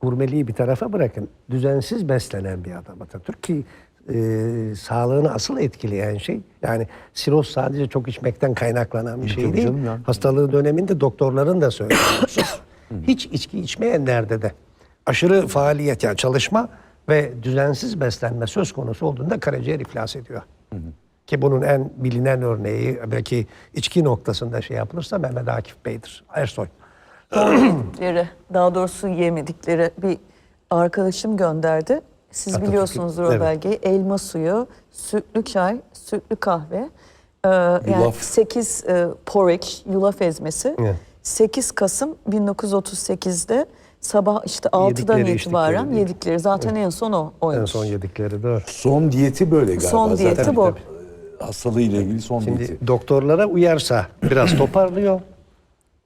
gurmeliği bir tarafa bırakın. Düzensiz beslenen bir adam Atatürk ki e, sağlığını asıl etkileyen şey yani siroz sadece çok içmekten kaynaklanan bir şey tabii değil. canım. Hastalığı döneminde doktorların da söylediği. Hiç içki içmeyenlerde de aşırı faaliyet yani çalışma ve düzensiz beslenme söz konusu olduğunda karaciğer iflas ediyor. Ki bunun en bilinen örneği belki içki noktasında şey yapılırsa Mehmet Akif Bey'dir. Ersoy. yemedikleri, daha doğrusu yemedikleri bir arkadaşım gönderdi. Siz Atatürk'ün- biliyorsunuzdur o evet. belgeyi. Elma suyu, sütlü çay, sütlü kahve, e, yani Yulaf. 8 e, porridge, yulaf ezmesi. Evet. 8 Kasım 1938'de sabah işte 6'dan Yedikleri, itibaren içtikleri değil. yedikleri. Zaten en son o En oymuş. son yedikleri doğru. Son diyeti böyle galiba. Son diyeti Zaten bu. Hastalığı ile ilgili son Şimdi diyeti. doktorlara uyarsa biraz toparlıyor.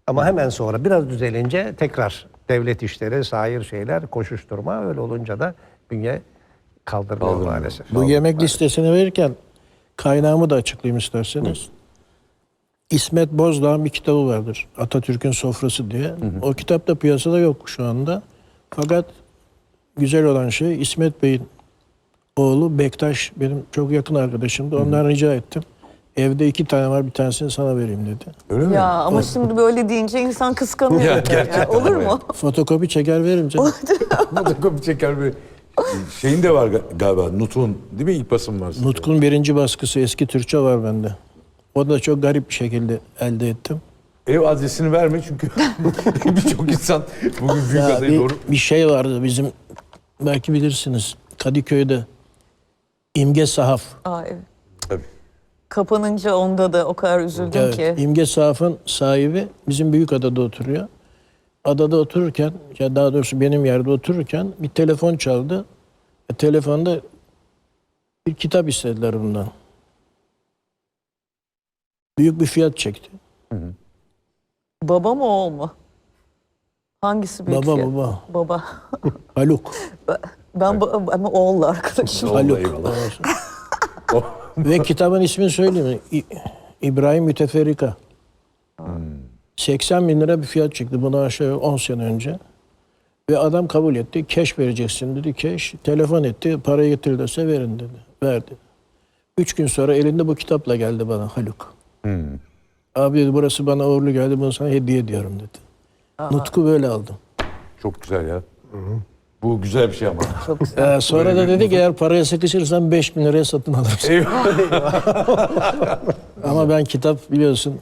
Ama hemen sonra biraz düzelince tekrar devlet işleri, sair şeyler, koşuşturma öyle olunca da bünye kaldırmıyor Kaldırmıyor. maalesef. Bu yemek listesini verirken kaynağımı da açıklayayım isterseniz. İsmet Bozdağ'ın bir kitabı vardır. Atatürk'ün Sofrası diye. O kitap da piyasada yok şu anda. Fakat güzel olan şey İsmet Bey'in oğlu Bektaş benim çok yakın arkadaşımdı. Ondan rica ettim. Evde iki tane var bir tanesini sana vereyim dedi. Öyle mi? Ya ama şimdi böyle deyince insan kıskanıyor. Ya, Ya, gerçekten olur ama mu? Fotokopi çeker veririm canım. Fotokopi çeker bir şeyin de var ga- galiba. Nut'un değil mi? İlk basım var. sizde. Nutkun birinci baskısı eski Türkçe var bende. O da çok garip bir şekilde elde ettim. Ev adresini verme çünkü birçok insan bugün büyük Ya bir, doğru. bir şey vardı bizim belki bilirsiniz Kadıköy'de İmge Sahaf. Aa, evet. Kapanınca onda da o kadar üzüldüm Evet, ki. İmge Sahaf'ın sahibi bizim büyük adada oturuyor. Adada otururken ya daha doğrusu benim yerde otururken bir telefon çaldı. E, telefonda bir kitap istediler bundan. Büyük bir fiyat çekti. Baba mı oğul mu? Hangisi büyük Baba fiyat? baba. Baba. Haluk. Ben ba- ama oğulla arkadaşım. Haluk. Ve kitabın ismini söyleyeyim mi? İ- İbrahim Müteferrika. 80 bin lira bir fiyat çıktı buna aşağı 10 sene önce. Ve adam kabul etti. Keş vereceksin dedi. Keş. Telefon etti. Parayı getirirlerse verin dedi. Verdi. Üç gün sonra elinde bu kitapla geldi bana Haluk. Abi dedi burası bana uğurlu geldi. Bunu sana hediye ediyorum dedi. Nutku böyle aldım. Çok güzel ya. Bu güzel bir şey ama. Çok güzel. Ee, sonra da dedi ki eğer paraya sıkışırsan 5 bin liraya satın. Eyvallah. Ama ben kitap biliyorsun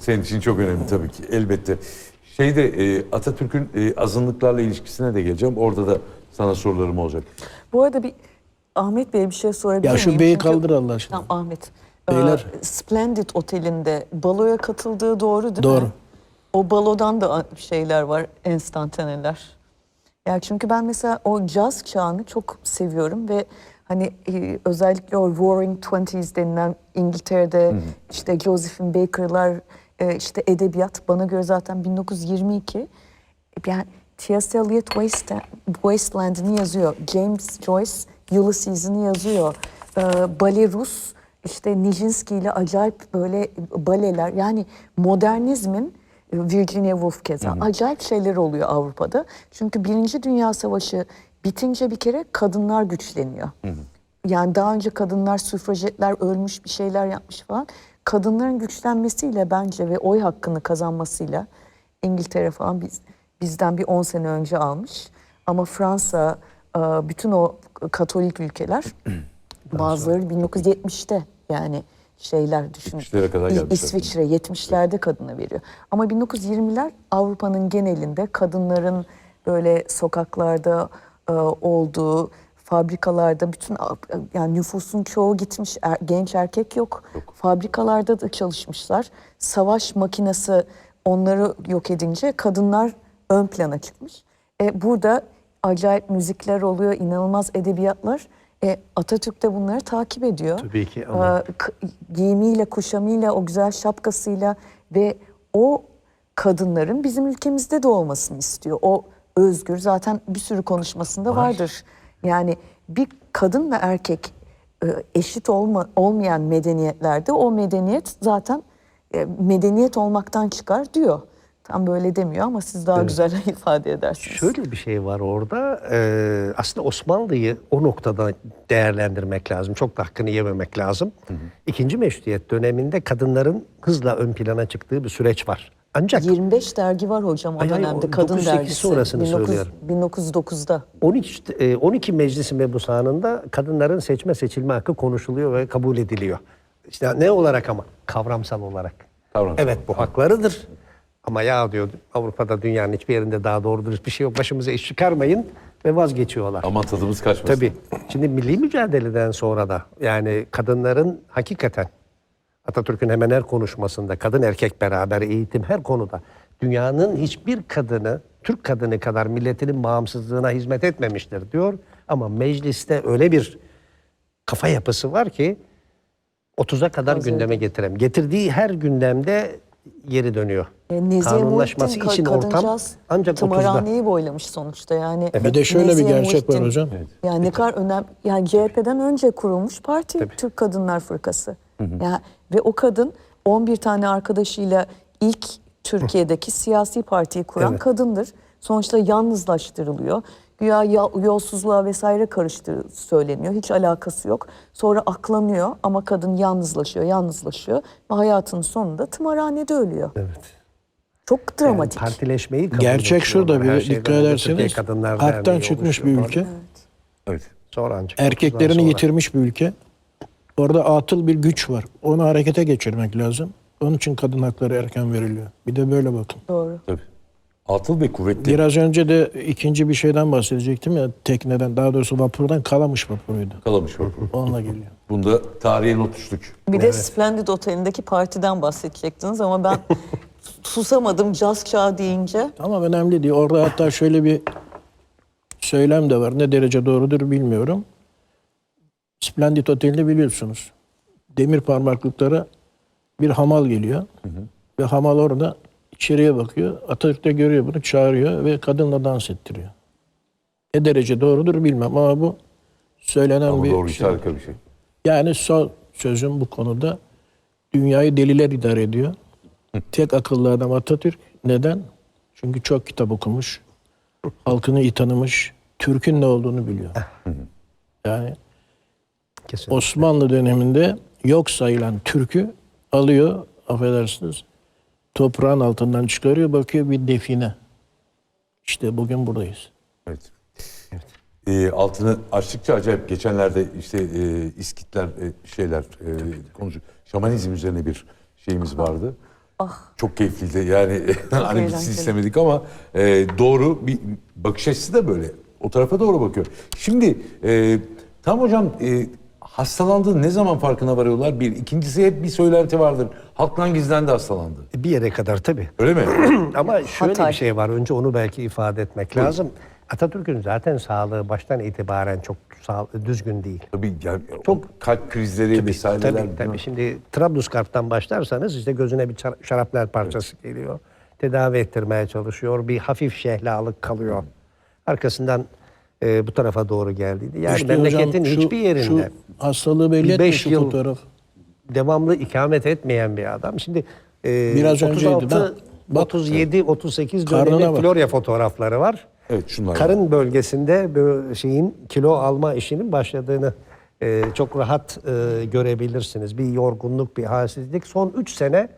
Senin için çok önemli tabii ki elbette. Şeyde e, Atatürk'ün e, azınlıklarla ilişkisine de geleceğim. Orada da sana sorularım olacak. Bu arada bir Ahmet Bey'e bir şey sorabilir Ya miyim? şu beyi Çünkü- kaldır Allah aşkına. Tamam Ahmet. Ee, Beyler. Splendid Oteli'nde baloya katıldığı doğru değil Doğru. mi? O balodan da şeyler var, enstantaneler. Ya çünkü ben mesela o caz çağını çok seviyorum ve hani e, özellikle o Roaring Twenties denilen İngiltere'de işte Josephine Baker'lar e, işte edebiyat bana göre zaten 1922 yani T.S. Eliot Wasteland, Wasteland'ini yazıyor. James Joyce Ulysses'ini yazıyor. Ee, Bale Rus işte Nijinsky ile acayip böyle baleler yani modernizmin Virginia Woolf keza acayip şeyler oluyor Avrupa'da. Çünkü Birinci Dünya Savaşı bitince bir kere kadınlar güçleniyor. Yani daha önce kadınlar süfrajetler ölmüş bir şeyler yapmış falan. Kadınların güçlenmesiyle bence ve oy hakkını kazanmasıyla İngiltere falan biz, bizden bir 10 sene önce almış. Ama Fransa, e, bütün o Katolik ülkeler bazıları 1970'te yani şeyler düşün. 70'lere kadar gelmişler. İsviçre 70'lerde kadına veriyor. Ama 1920'ler Avrupa'nın genelinde kadınların böyle sokaklarda e, olduğu, fabrikalarda bütün yani nüfusun çoğu gitmiş er- genç erkek yok. Fabrikalarda da çalışmışlar. Savaş makinesi onları yok edince kadınlar ön plana çıkmış. E, burada acayip müzikler oluyor, inanılmaz edebiyatlar. E, Atatürk de bunları takip ediyor. Tabii ki ama- E, giyimiyle, kuşamıyla, o güzel şapkasıyla ve o kadınların bizim ülkemizde de olmasını istiyor. O özgür zaten bir sürü konuşmasında vardır. Yani bir kadın ve erkek e, eşit olma, olmayan medeniyetlerde o medeniyet zaten e, medeniyet olmaktan çıkar diyor. Tam böyle demiyor ama siz daha güzel ifade edersiniz. Şöyle bir şey var orada. Ee, aslında Osmanlı'yı o noktada değerlendirmek lazım. Çok da hakkını yememek lazım. İkinci meşrutiyet döneminde kadınların hızla ön plana çıktığı bir süreç var. Ancak 25 dergi var hocam o Ay, dönemde kadın 908 dergisi. sonrasını 19 söylüyorum. 1909'da. 13 e, 12 meclisi mebusanında kadınların seçme seçilme hakkı konuşuluyor ve kabul ediliyor. İşte ne olarak ama kavramsal olarak. Kavramsal. Evet bu haklarıdır. Ama ya diyor Avrupa'da dünyanın hiçbir yerinde daha doğru dürüst bir şey yok. Başımıza iş çıkarmayın ve vazgeçiyorlar. Aman tadımız kaçmasın. Tabii. Şimdi milli mücadeleden sonra da yani kadınların hakikaten Atatürk'ün hemen her konuşmasında kadın erkek beraber eğitim her konuda dünyanın hiçbir kadını Türk kadını kadar milletinin bağımsızlığına hizmet etmemiştir diyor. Ama mecliste öyle bir kafa yapısı var ki 30'a kadar gündeme getirem. Getirdiği her gündemde yeri dönüyor. E, Nezihe Kanunlaşması Muhittin için ortam ancak 30'da. tımarhaneyi boylamış sonuçta yani. Bir de şöyle bir Nezihe gerçek var Muhittin- hocam. Yani ne kadar önemli. Yani CHP'den önce kurulmuş parti Tabii. Türk Kadınlar Fırkası. Yani ve o kadın 11 tane arkadaşıyla ilk Türkiye'deki siyasi partiyi kuran Evet. kadındır. Sonuçta yalnızlaştırılıyor. Güya ya- yolsuzluğa vesaire karıştırı söyleniyor. Hiç alakası yok. Sonra aklanıyor ama kadın yalnızlaşıyor, yalnızlaşıyor. Ve hayatının sonunda tımarhanede ölüyor. Evet. Çok Yani dramatik. partileşmeyi kabul Gerçek şurada bir dikkat ederseniz harpten çıkmış bir ülke. Evet. Sonra ancak Erkeklerini 30'dan sonra. yitirmiş bir ülke. Orada atıl bir güç var. Onu harekete geçirmek lazım. Onun için kadın hakları erken veriliyor. Bir de böyle bakın. Doğru. Tabii. Atıl ve kuvvetli. Biraz önce de ikinci bir şeyden bahsedecektim ya tekneden daha doğrusu vapurdan Kalamış vapuruydu. Kalamış var. Onunla geliyor. Bunda tarihe not düştük. Bir de Splendid Oteli'ndeki partiden bahsedecektiniz ama ben susamadım caz çağı deyince. Ama önemli değil. Orada hatta şöyle bir söylem de var. Ne derece doğrudur bilmiyorum. Splendid Oteli'ni biliyorsunuz. Demir parmaklıklara bir hamal geliyor. Ve hamal orada içeriye bakıyor. Atatürk de görüyor bunu, çağırıyor ve kadınla dans ettiriyor. Ne derece doğrudur bilmem ama bu söylenen Ama bir doğru şey. harika bir şey. Yani son sözüm bu konuda dünyayı deliler idare ediyor. Tek akıllı adam Atatürk. Neden? Çünkü çok kitap okumuş. Halkını iyi tanımış. Türk'ün ne olduğunu biliyor. Yani Kesinlikle. Osmanlı döneminde yok sayılan Türk'ü alıyor, affedersiniz, toprağın altından çıkarıyor, bakıyor bir define. İşte bugün buradayız. Evet. Ee, altını açtıkça acayip geçenlerde işte e, iskitler e, şeyler e, konuşuyor. Şamanizm üzerine bir şeyimiz vardı. Çok keyifliydi. Yani hani biz eğlenceli. istemedik ama e, doğru bir bakış açısı da böyle. O tarafa doğru bakıyor. Şimdi e, tam hocam e, hastalandığı ne zaman farkına varıyorlar? Bir. ikincisi hep bir söylenti vardır. Halktan gizlendi hastalandı. Bir yere kadar tabii. Öyle mi? Ama şöyle Hatay. bir şey var. Önce onu belki ifade etmek lazım. Atatürk'ün zaten sağlığı baştan itibaren çok sağ, düzgün değil. Tabii yani Çok- kalp krizleri vesaireler. Tabii, tabii. Şimdi Trablusgarp'tan başlarsanız işte gözüne bir şarapnel parçası geliyor. Tedavi ettirmeye çalışıyor. Bir hafif şehlalık kalıyor. Arkasından e, bu tarafa doğru geldiydi. Yani İşte memleketin hocam şu- hiçbir yerinde Şu hastalığı belli şu yıl fotoğraf. devamlı ikamet etmeyen bir adam. Şimdi e, Biraz önceydi, 36, ben- bak- 37, 38 Karnına dönemi. Florya fotoğrafları var. Evet şunlar. var. Karın bölgesinde bu şeyin kilo alma işinin başladığını e, çok rahat e, görebilirsiniz. Bir yorgunluk, bir halsizlik. Son 3 sene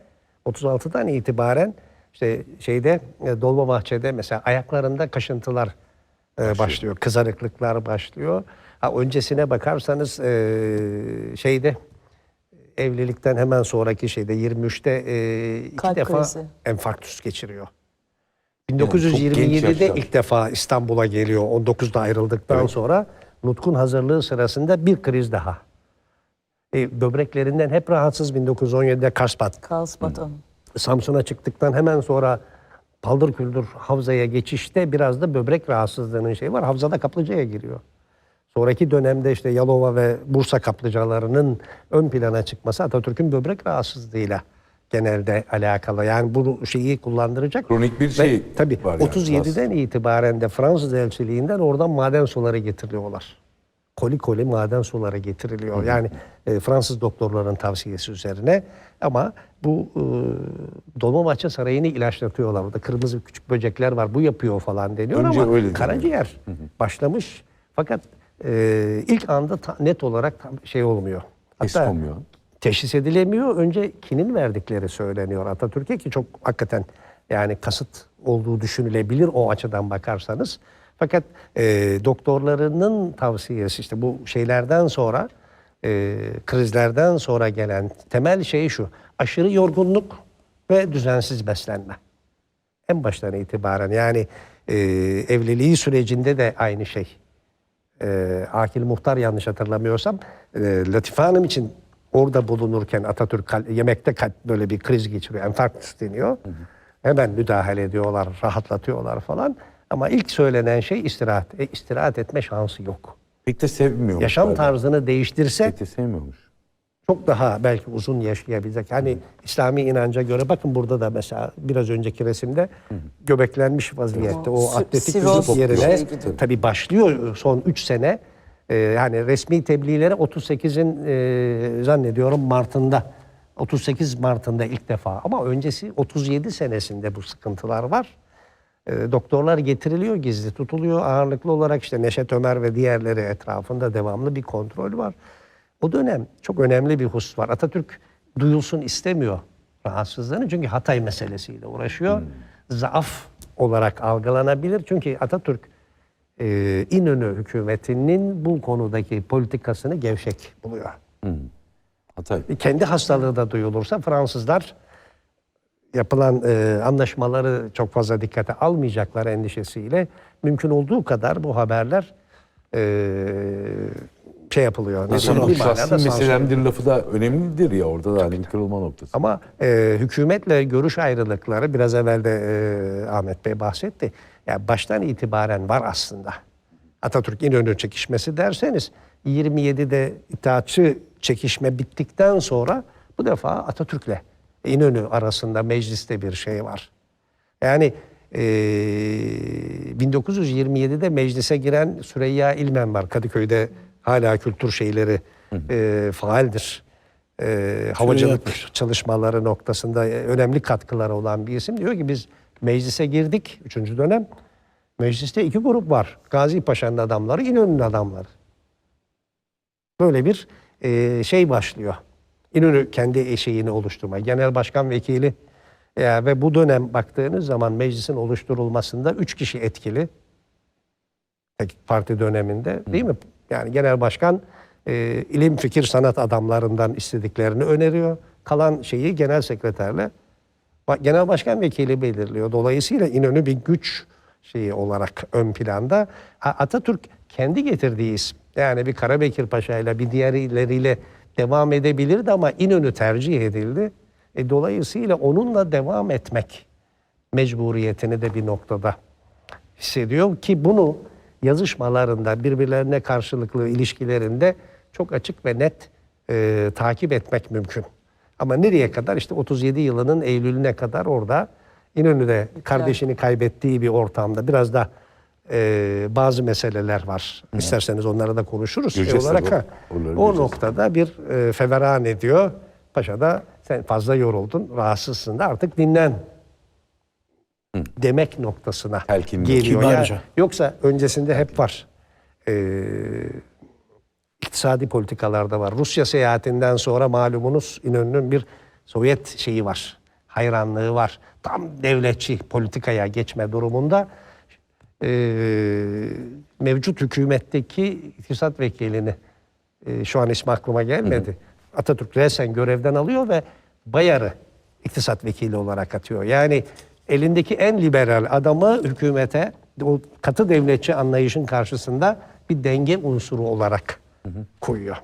36'dan itibaren işte şeyde e, Dolmabahçe'de mesela ayaklarında kaşıntılar e, başlıyor. Kızarıklıklar başlıyor. Ha, öncesine bakarsanız e, şeyde evlilikten hemen sonraki şeyde 23'te e, iki Kalp defa krizi. enfarktüs geçiriyor. çok genç 1927'de yaşta. ilk defa İstanbul'a geliyor. 19'da ayrıldıktan sonra Nutk'un hazırlığı sırasında bir kriz daha. E, böbreklerinden hep rahatsız 1917'de Karspat. Karlsbad Hanım. Samsun'a çıktıktan hemen sonra paldır küldür Havza'ya geçişte biraz da böbrek rahatsızlığının şeyi var. Havza'da kaplıcaya giriyor. Sonraki dönemde işte Yalova ve Bursa kaplıcalarının ön plana çıkması Atatürk'ün böbrek rahatsızlığıyla genelde alakalı. Yani bu şeyi kullandıracak. Kronik bir Ve şey tabii var yani, 37'den itibaren de Fransız elçiliğinden oradan maden suları getiriyorlar. Koli koli maden suları getiriliyor. Yani e, Fransız doktorların tavsiyesi üzerine ama bu e, Dolmabahçe Sarayı'nı ilaçlatıyorlar. Orada kırmızı küçük böcekler var. Bu yapıyor falan deniyor Önce ama öyle karaciğer başlamış. Fakat e, ilk anda ta- net olarak tam şey olmuyor. Hatta teşhis edilemiyor. Önce kinin verdikleri söyleniyor Atatürk'e ki çok hakikaten yani kasıt olduğu düşünülebilir o açıdan bakarsanız. Fakat e, doktorlarının tavsiyesi işte bu şeylerden sonra e, krizlerden sonra gelen temel şey şu. Aşırı yorgunluk ve düzensiz beslenme. En baştan itibaren yani e, evliliği sürecinde de aynı şey e, Akil Muhtar yanlış hatırlamıyorsam e, Latife Hanım için orada bulunurken Atatürk yemekte böyle bir kriz geçiriyor. Enfarkt deniyor. Hemen müdahale ediyorlar, rahatlatıyorlar falan. Ama ilk söylenen şey istirahat. E, istirahat etme şansı yok. Pek de sevmiyormuş. Yaşam galiba. tarzını değiştirse Pek de sevmiyormuş. çok daha belki uzun yaşayabilecek. Hani İslami inanca göre bakın burada da mesela biraz önceki resimde göbeklenmiş vaziyette o atletik siroz vücut yerine şey gibi. tabii başlıyor son 3 sene. Ee, yani resmi tebliğlere 38'in e, zannediyorum Mart'ında 38 Mart'ında ilk defa ama öncesi 37 senesinde bu sıkıntılar var. E, doktorlar getiriliyor, gizli tutuluyor. Ağırlıklı olarak işte Neşet Ömer ve diğerleri etrafında devamlı bir kontrol var. O dönem çok önemli bir husus var. Atatürk duyulsun istemiyor rahatsızlığını çünkü Hatay meselesiyle uğraşıyor. Zaaf olarak algılanabilir. Çünkü Atatürk e, İnönü hükümetinin bu konudaki politikasını gevşek buluyor. Hatay. Kendi hastalığı da duyulursa Fransızlar yapılan e, anlaşmaları çok fazla dikkate almayacaklar endişesiyle mümkün olduğu kadar bu haberler e, şey yapılıyor. diyelim, bir sansür meselemdir lafı da önemlidir ya orada da hani kırılma noktası. Ama e, hükümetle görüş ayrılıkları biraz evvel de e, Ahmet Bey bahsetti. Yani baştan itibaren var aslında. Atatürk İnönü çekişmesi derseniz 27'de itaatçı çekişme bittikten sonra bu defa Atatürk'le İnönü arasında mecliste bir şey var. Yani e, 1927'de meclise giren Süreyya İlmen var. Kadıköy'de hala kültür şeyleri e, faaldir. E, havacılık çalışmaları noktasında e, önemli katkıları olan bir isim. Diyor ki biz meclise girdik 3. dönem. Mecliste iki grup var. Gazi Paşa'nın adamları, İnönü'nün adamları. Böyle bir e, şey başlıyor. İnönü kendi eşeğini oluşturma. Genel başkan vekili e, ve bu dönem baktığınız zaman meclisin oluşturulmasında üç kişi etkili. Tek Parti döneminde değil mi? Yani genel başkan e, ilim, fikir, sanat adamlarından istediklerini öneriyor. Kalan şeyi genel sekreterle genel başkan vekili belirliyor. Dolayısıyla İnönü bir güç şeyi olarak ön planda. Atatürk kendi getirdiği isim. Yani bir Karabekir Paşa ile bir diğerleriyle devam edebilirdi ama İnönü tercih edildi. E, dolayısıyla onunla devam etmek mecburiyetini de bir noktada hissediyor ki bunu yazışmalarında birbirlerine karşılıklı ilişkilerinde çok açık ve net e, takip etmek mümkün. Ama nereye kadar? İşte 37 yılının Eylül'üne kadar orada İnönü'de kardeşini kaybettiği bir ortamda biraz da e, bazı meseleler var. İsterseniz onları da konuşuruz. Şey Göreceğiz olarak tabii. ha, o noktada bir e, feveran ediyor. Paşa da sen fazla yoruldun, rahatsızsın da artık dinlen demek noktasına Telkin geliyor. Yani yoksa öncesinde hep var. Ee, iktisadi politikalarda var. Rusya seyahatinden sonra malumunuz İnönü'nün bir Sovyet şeyi var. Hayranlığı var. Tam devletçi politikaya geçme durumunda ee, mevcut hükümetteki iktisat vekilini e, şu an ismi aklıma gelmedi. Atatürk resen görevden alıyor ve Bayar'ı iktisat vekili olarak atıyor. Yani elindeki en liberal adamı hükümete o katı devletçi anlayışın karşısında bir denge unsuru olarak koyuyor.